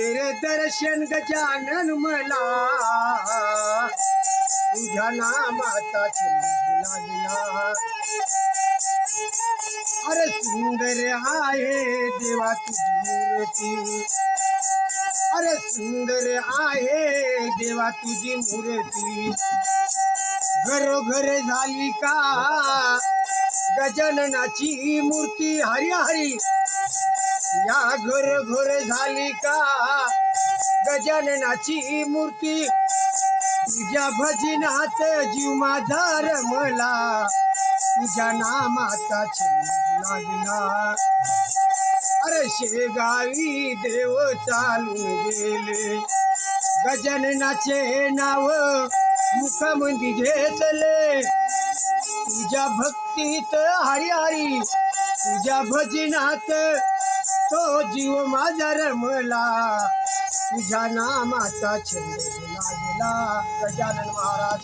दर्शन गजानन मला। तुझ्या नामाचा छंद लागला अरे सुंदर आहे देवा तुझी मूर्ती। अरे सुंदर आहे देवा तुझी मूर्ती। घरोघर झाली का? गजाननाची मूर्ती हरी हरी या घर घर झाली का? गजाननाची मूर्ती. तुझ्या भजनात जीव माझा रमला. तुझ्या नामाचा छंद लागला. अरे शेगावी देव चालून गेले. गजाननाचे नाव मुखामध्ये घेतले. तुझ्या भक्तीत हरी हरी तुझ्या भजनात जीव माझा रमला. तुझ्या नामाचा छंद लागला गजानन महाराज